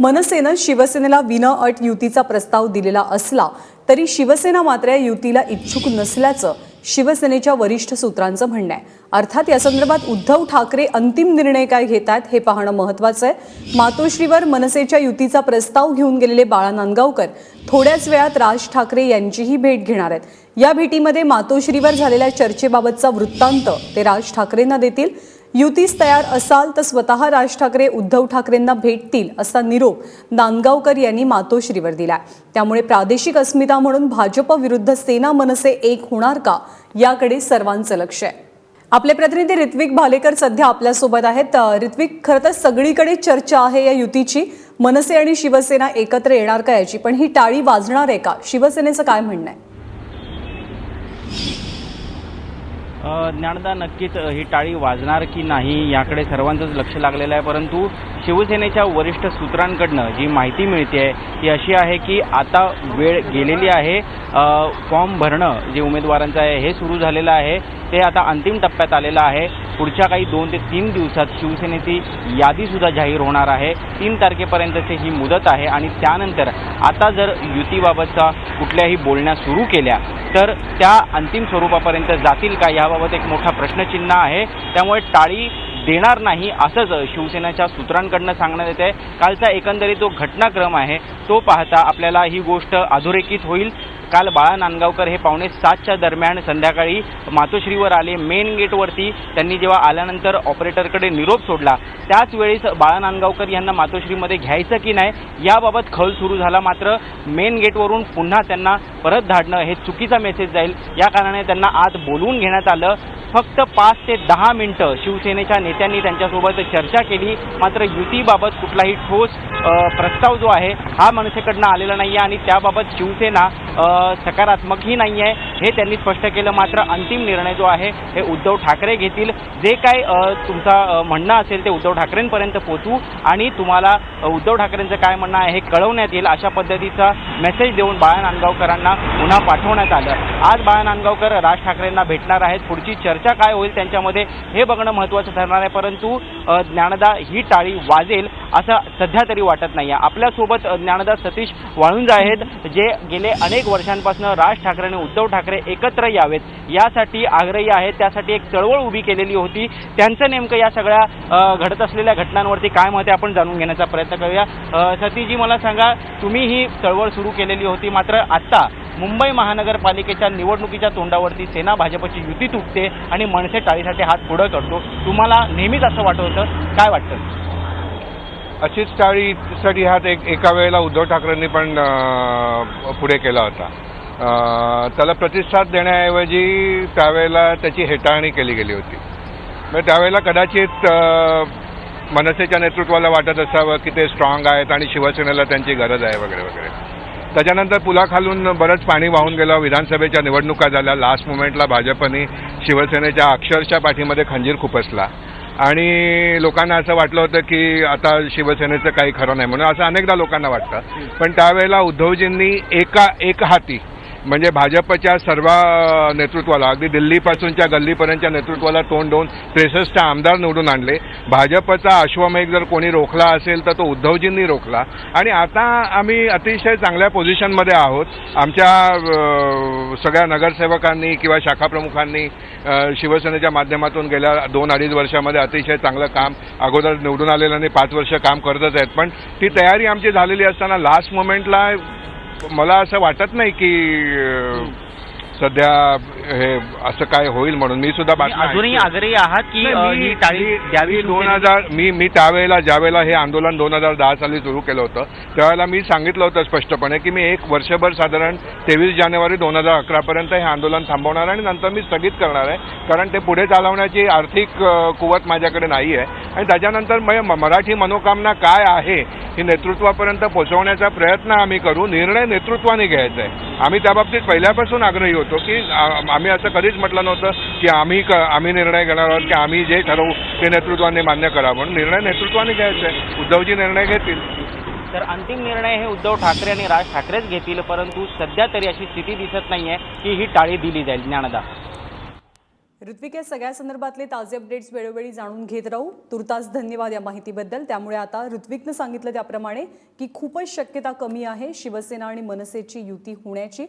मनसेनं शिवसेनेला विनाअट युतीचा प्रस्ताव दिलेला असला तरी शिवसेना मात्र या युतीला इच्छुक नसल्याचं शिवसेनेच्या वरिष्ठ सूत्रांचं म्हणणं आहे. अर्थात या संदर्भात उद्धव ठाकरे अंतिम निर्णय काय घेतात हे पाहणं महत्वाचं आहे. मातोश्रीवर मनसेच्या युतीचा प्रस्ताव घेऊन गेलेले बाळा नांदगावकर थोड्याच वेळात राज ठाकरे यांचीही भेट घेणार आहेत. या भेटीमध्ये मातोश्रीवर झालेल्या चर्चेबाबतचा वृत्तांत ते राज ठाकरेंना देतील. युतीस तयार असाल तर स्वतः राज ठाकरे उद्धव ठाकरेंना भेटतील असा निरोप नांदगावकर यांनी मातोश्रीवर दिला त्यामुळे प्रादेशिक अस्मिता म्हणून भाजप विरुद्ध सेना मनसे एक होणार का याकडे सर्वांचं लक्ष आहे. आपले प्रतिनिधी ऋत्विक भालेकर सध्या आपल्यासोबत आहेत. ऋत्विक खरं तर सगळीकडे चर्चा आहे या युतीची. मनसे आणि शिवसेना एकत्र येणार का याची? पण ही टाळी वाजणार आहे का? शिवसेनेचं काय म्हणणं आहे? ज्ञानदा नक्कीच ही टाळी वाजणार की नाही याकडे सर्वांचंच लक्ष लागलेलं आहे. परंतु शिवसेनेच्या वरिष्ठ सूत्रांकडनं जी माहिती मिळते ती अशी आहे की आता वेळ गेलेली आहे. फॉर्म भरणं जे उमेदवारांचं आहे हे सुरू झालेलं आहे. ते आता अंतिम टप्प्यात आलेलं आहे. पुढच्या काही दोन ते तीन दिवसात शिवसेनेची यादीसुद्धा जाहीर होणार आहे. तीन तारखेपर्यंतची ही मुदत आहे आणि त्यानंतर आता जर युतीबाबतचा कुठल्याही बोलण्या सुरू केल्या तर त्या अंतिम स्वरूपापर्यंत जातील का याबाबत एक मोठा प्रश्नचिन्ह आहे. त्यामुळे टाळी देणार नाही असंच शिवसेनेच्या सूत्रांकडनं सांगण्यात येते कालचा एकंदरीत जो घटनाक्रम आहे तो पाहता आपल्याला ही गोष्ट अधोरेखित होईल. काल बाळा नांदगावकर हे पावणे सातच्या दरम्यान संध्याकाळी मातोश्रीवर आले. मेन गेटवरती त्यांनी जेव्हा आल्यानंतर ऑपरेटरकडे निरोप सोडला. त्याच वेळेस बाळा नांदगावकर यांना मातोश्रीमध्ये घ्यायचं की नाही याबाबत खल सुरू झाला. मात्र मेन गेटवरून पुन्हा त्यांना परत धाडणं हे चुकीचा मेसेज जाईल. या कारणाने त्यांना आत बोलवून घेण्यात आलं. फक्त पाच ते दहा मिनिटं शिवसेनेच्या नेत्यांनी त्यांच्यासोबत चर्चा केली. मात्र युतीबाबत कुठलाही ठोस प्रस्ताव जो आहे हा मनसेकडनं आलेला नाही आहे आणि त्याबाबत शिवसेना सकारात्मकही नाही आहे हे त्यांनी स्पष्ट केलं. मात्र अंतिम निर्णय जो आहे हे उद्धव ठाकरे घेतील. जे काय तुमचं तुमचा म्हणणं असेल ते उद्धव ठाकरेंपर्यंत पोचवू आणि तुम्हाला उद्धव ठाकरेंचं काय म्हणणं आहे हे कळवण्यात येईल अशा पद्धतीचा मेसेज देऊन बाळा नांदगावकरांना पुन्हा पाठवण्यात आलं. आज बाळा नांदगावकर राज ठाकरेंना भेटणार आहेत. पुढची चर्चा काय होईल त्यांच्यामध्ये हे बघणं महत्त्वाचं ठरणार आहे. परंतु ज्ञानदा ही टाळी वाजेल असं सध्या तरी वाटत नाही आहे आपल्यासोबत ज्ञानदा सतीश वाळुंज आहेत जे गेले अनेक वर्षांपासून राज ठाकरे आणि उद्धव ठाकरे एकत्र यावेत. यासाठी आग्रही आहेत त्यासाठी एक चळवळ उभी केलेली होती. त्यांचं नेमकं या सगळ्या घडत असलेल्या घटनांवरती काय मत आहे आपण जाणून घेण्याचा प्रयत्न करूया. सतीजी मला सांगा तुम्ही ही चळवळ सुरू केलेली होती मात्र आत्ता मुंबई महानगरपालिकेच्या निवडणुकीच्या तोंडावरती सेना भाजपची युती तुटते आणि मनसे टाळीसाठी हात पुढं करतो. तुम्हाला नेहमीच असं वाटत होतं? काय वाटतं? अशीच टाळीसाठी हात एक एका वेळेला उद्धव ठाकरेंनी पण पुढे केला होता. त्याला प्रतिसाद देण्याऐवजी त्यावेळेला त्याची हेटाळणी केली गेली होती. मग त्यावेळेला कदाचित मनसेच्या नेतृत्वाला वाटत असावं की ते स्ट्रॉंग आहेत आणि शिवसेनेला त्यांची गरज आहे वगैरे वगैरे. त्याच्यानंतर पुलाखालून बरंच पाणी वाहून गेलं. विधानसभेच्या निवडणुका झाल्या. लास्ट मुमेंटला भाजपने शिवसेनेच्या अक्षरशः पाठीमध्ये खंजीर खुपसला. आणि लोकांना असं वाटलं होतं की आता शिवसेनेचं काही खरं नाही म्हणून असं अनेकदा लोकांना वाटतं. पण त्यावेळेला उद्धवजींनी एका एक हाती म्हणजे भाजपच्या सर्व नेतृत्वाला अगदी दिल्लीपासूनच्या गल्लीपर्यंतच्या नेतृत्वाला तोंड देऊन त्रेसष्ट आमदार निवडून आणले. भाजपचा अश्वमेघ जर कोणी रोखला असेल तर तो उद्धवजींनी रोखला. आणि आता आम्ही अतिशय चांगल्या पोझिशनमध्ये आहोत. आमच्या सगळ्या नगरसेवकांनी किंवा शाखाप्रमुखांनी शिवसेनेच्या माध्यमातून गेल्या दोन अडीच वर्षामध्ये अतिशय चांगलं काम अगोदर निवडून आलेलं आणि पाच वर्ष काम करतच आहेत. पण ती तयारी आमची झालेली असताना लास्ट मोमेंटला मला असं वाटत नाही की सध्या हे असं काय होईल म्हणून मी सुद्धा बातम्या अजूनही. आग्रही आहात की मी- ही टाळी द्यावी मी दोन? हजार मी मी त्यावेळेला ज्यावेळेला हे आंदोलन दोन हजार दहा साली सुरू केलं होतं त्यावेळेला मी सांगितलं होतं स्पष्टपणे की मी एक वर्षभर साधारण तेवीस जानेवारी दोन हजार अकरापर्यंत हे आंदोलन थांबवणार आहे आणि नंतर मी स्थगित करणार आहे कारण ते पुढे चालवण्याची आर्थिक कुवत माझ्याकडे नाही आहे आणि त्याच्यानंतर मराठी मनोकामना काय आहे ही नेतृत्वापर्यंत पोहोचवण्याचा प्रयत्न आम्ही करू निर्णय नेतृत्वाने घ्यायचा आहे आम्ही त्याबाबतीत पहिल्यापासून आग्रही होतो की आ- आम्ही असं कधीच म्हटलं नव्हतं की आम्ही क- आम्ही निर्णय घेणार आहोत की आम्ही जे ठरवू ते नेतृत्वाने मान्य करावं. म्हणून निर्णय नेतृत्वाने घ्यायचा आहे. उद्धवजी निर्णय घेतील. तर अंतिम निर्णय हे उद्धव ठाकरे आणि राज ठाकरेच घेतील परंतु सध्या तरी अशी स्थिती दिसत नाहीये की ही टाळी दिली जाईल. ज्ञानदा. ऋत्विक या सगळ्या संदर्भातले ताजे अपडेट्स वेळोवेळी जाणून घेत राहू. तुर्तास धन्यवाद या माहितीबद्दल. त्यामुळे आता ऋत्विकनं सांगितलं त्याप्रमाणे की खूपच शक्यता कमी आहे शिवसेना आणि मनसेची युती होण्याची.